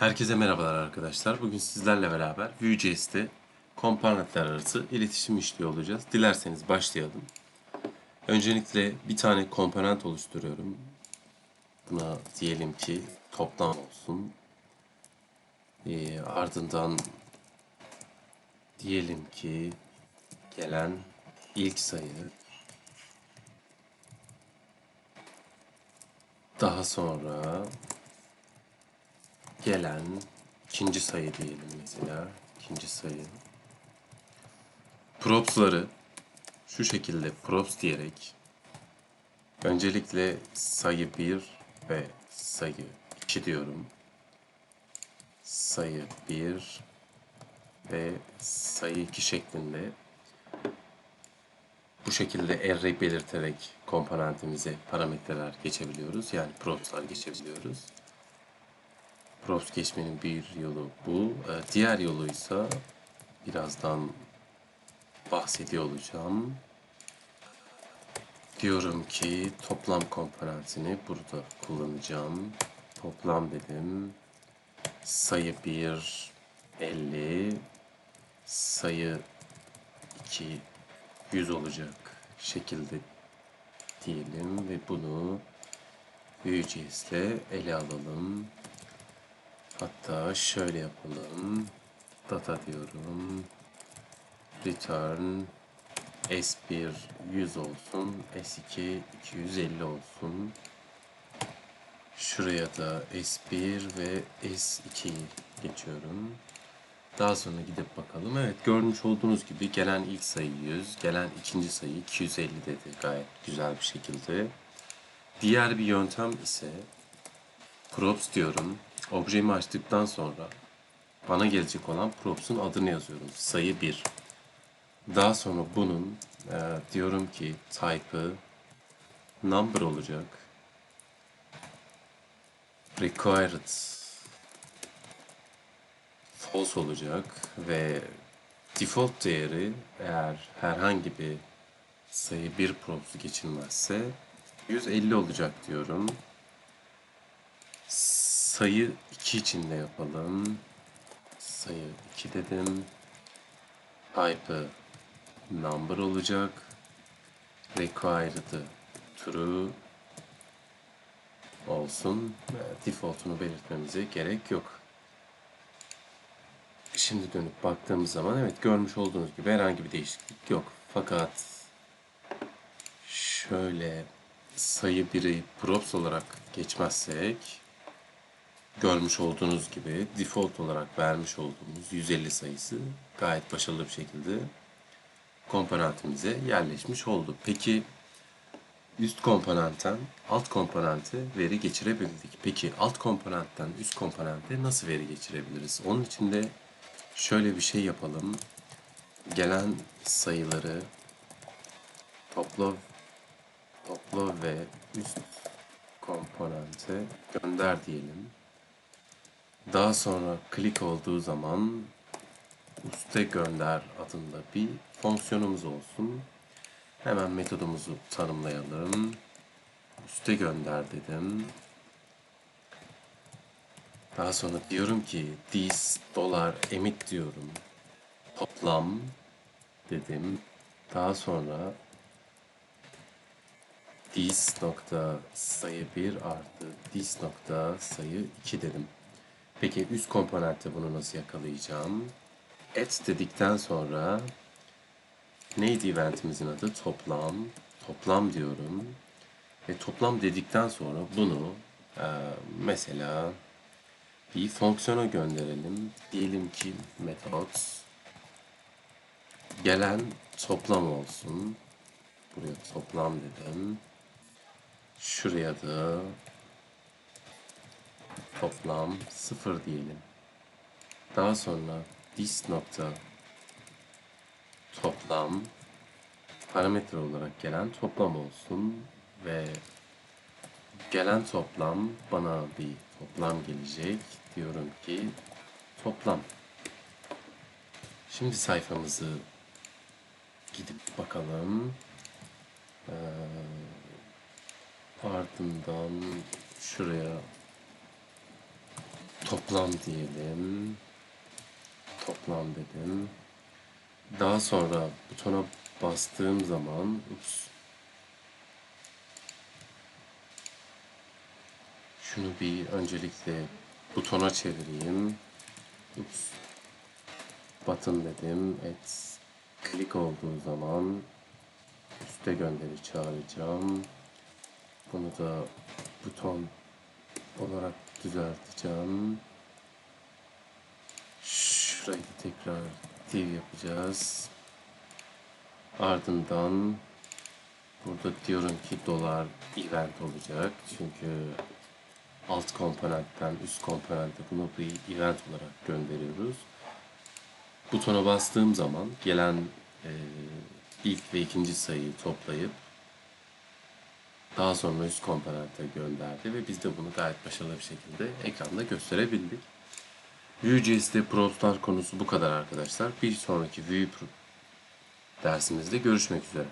Herkese merhabalar arkadaşlar. Bugün sizlerle beraber Vue.js'te komponentler arası iletişim işliyor olacağız. Dilerseniz başlayalım. Öncelikle bir tane komponent oluşturuyorum. Buna diyelim ki toplam olsun. Ee, ardından diyelim ki gelen ilk sayı daha sonra gelen ikinci sayı diyelim mesela. ikinci sayı. Props'ları şu şekilde props diyerek öncelikle sayı 1 ve sayı 2 diyorum. Sayı 1 ve sayı 2 şeklinde bu şekilde array belirterek komponentimize parametreler geçebiliyoruz. Yani props'lar geçebiliyoruz. Props geçmenin bir yolu bu. Ee, Diğer yoluysa birazdan bahsediyor olacağım. Diyorum ki toplam komponentini burada kullanacağım. Toplam dedim. Sayı 1 50 sayı 2 100 olacak şekilde diyelim ve bunu Vue.js ile ele alalım. Hatta şöyle yapalım. Data diyorum. Return S1 100 olsun. S2 250 olsun. Şuraya da S1 ve S2 geçiyorum. Daha sonra gidip bakalım. Evet görmüş olduğunuz gibi gelen ilk sayı 100, gelen ikinci sayı 250 dedi gayet güzel bir şekilde. Diğer bir yöntem ise props diyorum. Objemi açtıktan sonra bana gelecek olan props'un adını yazıyorum. Sayı 1. Daha sonra bunun e, diyorum ki type'ı number olacak. Required false olacak ve default değeri eğer herhangi bir sayı bir props'u geçilmezse 150 olacak diyorum. Sayı 2 için de yapalım. Sayı 2 dedim. Type'ı number olacak. Required'ı true olsun. Default'unu belirtmemize gerek yok. Şimdi dönüp baktığımız zaman evet görmüş olduğunuz gibi herhangi bir değişiklik yok. Fakat şöyle sayı 1'i props olarak geçmezsek görmüş olduğunuz gibi default olarak vermiş olduğumuz 150 sayısı gayet başarılı bir şekilde komponentimize yerleşmiş oldu. Peki üst komponentten alt komponente veri geçirebildik. Peki alt komponentten üst komponente nasıl veri geçirebiliriz? Onun için de şöyle bir şey yapalım. Gelen sayıları topla topla ve üst komponente gönder diyelim. Daha sonra klik olduğu zaman üste gönder adında bir fonksiyonumuz olsun. Hemen metodumuzu tanımlayalım. Üste gönder dedim. Daha sonra diyorum ki this dolar emit diyorum. Toplam dedim. Daha sonra this nokta sayı 1 artı this nokta sayı 2 dedim. Peki üst komponentte bunu nasıl yakalayacağım? Et dedikten sonra neydi eventimizin adı? Toplam. Toplam diyorum. Ve toplam dedikten sonra bunu e, mesela bir fonksiyona gönderelim. Diyelim ki metot gelen toplam olsun. Buraya toplam dedim. Şuraya da toplam 0 diyelim. Daha sonra this nokta toplam parametre olarak gelen toplam olsun ve gelen toplam bana bir toplam gelecek. Diyorum ki toplam. Şimdi sayfamızı gidip bakalım. Ee, ardından şuraya toplam diyelim. Toplam dedim. Daha sonra butona bastığım zaman ups, şunu bir öncelikle butona çevireyim. Ups. Button dedim. Et klik olduğu zaman üste gönderi çağıracağım. Bunu da buton olarak düzelteceğim. Şurayı da tekrar div yapacağız. Ardından burada diyorum ki dolar event olacak. Çünkü alt komponentten üst komponente bunu bir event olarak gönderiyoruz. Butona bastığım zaman gelen e, ilk ve ikinci sayıyı toplayıp daha sonra üst komponente gönderdi ve biz de bunu gayet başarılı bir şekilde ekranda gösterebildik. Vue.js'de Prototlar konusu bu kadar arkadaşlar. Bir sonraki Vue dersimizde görüşmek üzere.